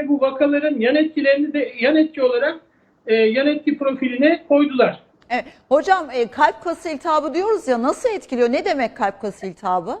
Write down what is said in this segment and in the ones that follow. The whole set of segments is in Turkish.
ve bu vakaların yan etkilerini de yan etki olarak e, yan etki profiline koydular. Evet. Hocam e, kalp kası iltihabı diyoruz ya nasıl etkiliyor? Ne demek kalp kası iltihabı?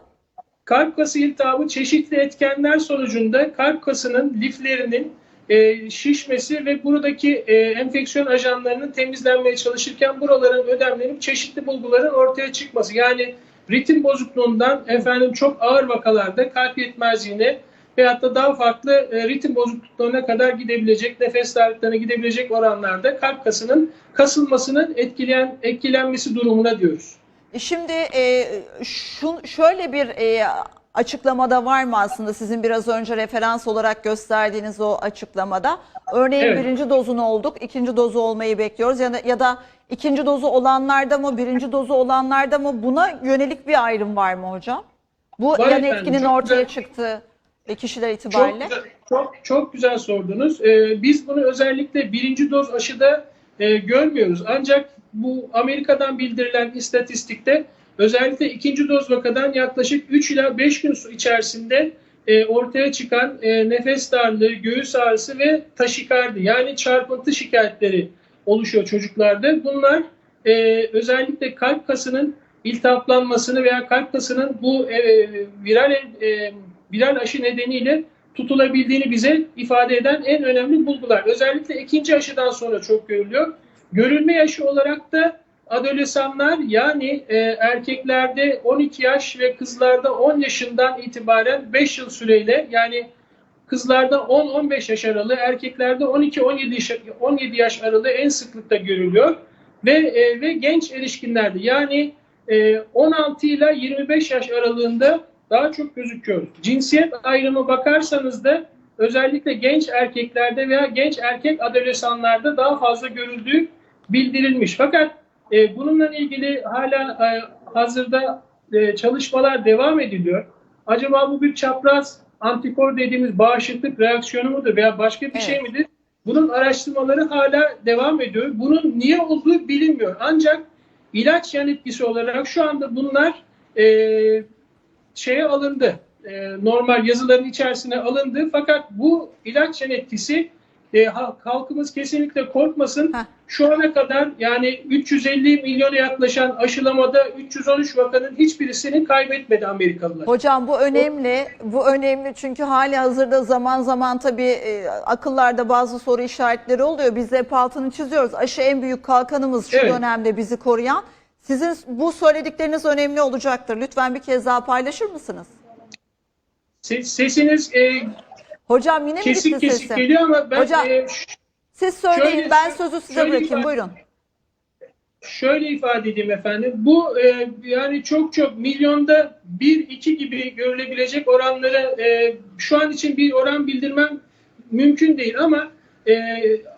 Kalp kası iltihabı çeşitli etkenler sonucunda kalp kasının liflerinin e, şişmesi ve buradaki e, enfeksiyon ajanlarının temizlenmeye çalışırken buraların ödemlenip çeşitli bulguların ortaya çıkması. Yani ritim bozukluğundan efendim çok ağır vakalarda kalp yetmezliğine veyahut da daha farklı e, ritim bozukluklarına kadar gidebilecek, nefes darlıklarına gidebilecek oranlarda kalp kasının kasılmasının etkileyen etkilenmesi durumuna diyoruz. E, Şimdi e, şun, şöyle bir e, açıklamada var mı aslında sizin biraz önce referans olarak gösterdiğiniz o açıklamada? Örneğin Evet. birinci dozunu olduk, ikinci dozu olmayı bekliyoruz ya da, ya da ikinci dozu olanlarda mı, birinci dozu olanlarda mı buna yönelik bir ayrım var mı hocam? Bu Var yan etkinin ortaya güzel. çıktığı kişiler Çok itibariyle. güzel, çok, çok güzel sordunuz. Ee, biz bunu özellikle birinci doz aşıda e, görmüyoruz. Ancak bu Amerika'dan bildirilen istatistikte özellikle ikinci doz vakadan yaklaşık 3 ila 5 gün içerisinde e, ortaya çıkan e, nefes darlığı, göğüs ağrısı ve taşikardi yani çarpıntı şikayetleri oluşuyor çocuklarda. Bunlar e, özellikle kalp kasının iltihaplanmasını veya kalp kasının bu e, viral e, viral aşı nedeniyle tutulabildiğini bize ifade eden en önemli bulgular. Özellikle ikinci aşıdan sonra çok görülüyor. Görülme yaşı olarak da adolesanlar yani e, erkeklerde 12 yaş ve kızlarda 10 yaşından itibaren 5 yıl süreyle yani kızlarda 10-15 yaş aralığı, erkeklerde 12-17 yaş, 17 yaş aralığı en sıklıkta görülüyor. Ve e, ve genç erişkinlerde yani e, 16 ile 25 yaş aralığında daha çok gözüküyor. Cinsiyet ayrımı bakarsanız da özellikle genç erkeklerde veya genç erkek adolesanlarda daha fazla görüldüğü bildirilmiş. Fakat e, bununla ilgili hala e, hazırda e, çalışmalar devam ediliyor. Acaba bu bir çapraz antikor dediğimiz bağışıklık reaksiyonu mudur veya başka bir Evet. şey midir? Bunun araştırmaları hala devam ediyor. Bunun niye olduğu bilinmiyor. Ancak ilaç yan etkisi olarak şu anda bunlar e, şeye alındı. E, normal yazıların içerisine alındı. Fakat bu ilaç yan etkisi e, ha- halkımız kesinlikle korkmasın. Heh. Şu ana kadar yani 350 milyona yaklaşan aşılamada 313 vakanın hiçbirisini kaybetmedi Amerikalılar. Hocam bu önemli. Bu önemli çünkü hali hazırda zaman zaman tabii e, akıllarda bazı soru işaretleri oluyor. Biz de hep altını çiziyoruz. Aşı en büyük kalkanımız şu Evet. dönemde bizi koruyan. Sizin bu söyledikleriniz önemli olacaktır. Lütfen bir kez daha paylaşır mısınız? Se- Sesiniz e, Hocam yine mi kesik gitti kesik sesim? geliyor ama ben Hocam- e, ş- Siz söyleyin Şöyle- ben sözü size şöyle bırakayım. ifade- Buyurun. şöyle ifade edeyim efendim. Bu e, yani çok çok milyonda bir iki gibi görülebilecek oranları e, şu an için bir oran bildirmem mümkün değil ama e,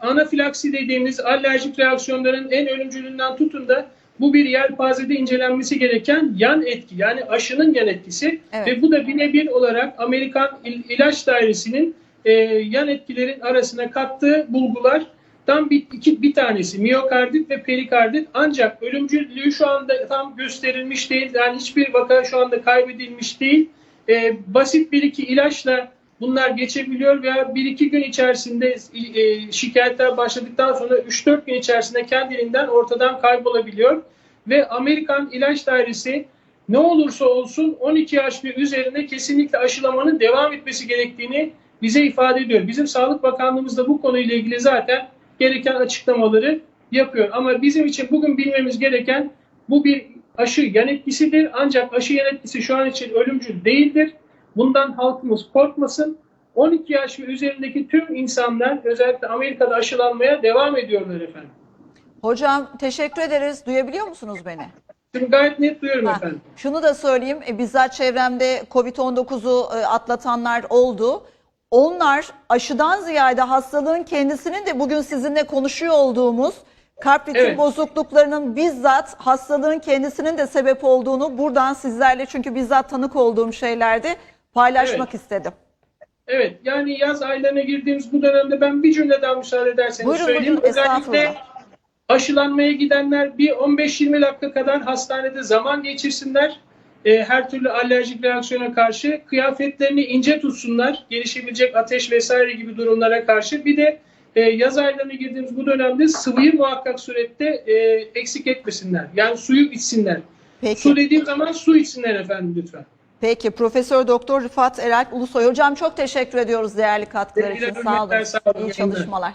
anafilaksi dediğimiz alerjik reaksiyonların en ölümcülüğünden tutun da bu bir yelpazede incelenmesi gereken yan etki yani aşının yan etkisi Evet. ve bu da birebir olarak Amerikan İl- İlaç Dairesi'nin e, yan etkilerin arasına kattığı bulgular tam bir, iki, bir tanesi miyokardit ve perikardit ancak ölümcüllüğü şu anda tam gösterilmiş değil. Yani hiçbir vaka şu anda kaybedilmiş değil. E, basit bir iki ilaçla bunlar geçebiliyor veya bir iki gün içerisinde e, şikayetler başladıktan sonra 3-4 gün içerisinde kendiliğinden ortadan kaybolabiliyor. Ve Amerikan İlaç Dairesi ne olursa olsun 12 yaş ve üzerine kesinlikle aşılamanın devam etmesi gerektiğini bize ifade ediyor. Bizim Sağlık Bakanlığımız da bu konuyla ilgili zaten gereken açıklamaları yapıyor. Ama bizim için bugün bilmemiz gereken bu bir aşı yan etkisidir. Ancak aşı yan etkisi şu an için ölümcül değildir. Bundan halkımız korkmasın. 12 yaş ve üzerindeki tüm insanlar özellikle Amerika'da aşılanmaya devam ediyorlar efendim. Hocam teşekkür ederiz. Duyabiliyor musunuz beni? Şimdi gayet net duyuyorum Ha, efendim. Şunu da söyleyeyim. E, bizzat çevremde Covid-19'u e, atlatanlar oldu. Onlar aşıdan ziyade hastalığın kendisinin de bugün sizinle konuşuyor olduğumuz kalp ritim Evet. bozukluklarının bizzat hastalığın kendisinin de sebep olduğunu buradan sizlerle çünkü bizzat tanık olduğum şeylerde paylaşmak Evet. istedim. Evet yani yaz aylarına girdiğimiz bu dönemde ben bir cümle daha müsaade ederseniz Buyurun, söyleyeyim. buyurun, Özellikle aşılanmaya gidenler bir 15-20 dakika kadar hastanede zaman geçirsinler. e, her türlü alerjik reaksiyona karşı kıyafetlerini ince tutsunlar. Gelişebilecek ateş vesaire gibi durumlara karşı. Bir de e, yaz aylarına girdiğimiz bu dönemde sıvıyı muhakkak surette e, eksik etmesinler. Yani suyu içsinler. Peki. Su dediğim zaman su içsinler efendim lütfen. Peki Profesör Doktor Rıfat Eralp Ulusoy hocam çok teşekkür ediyoruz değerli katkılar için. Sevgiler, Sağ olun. sağ olun. İyi çalışmalar.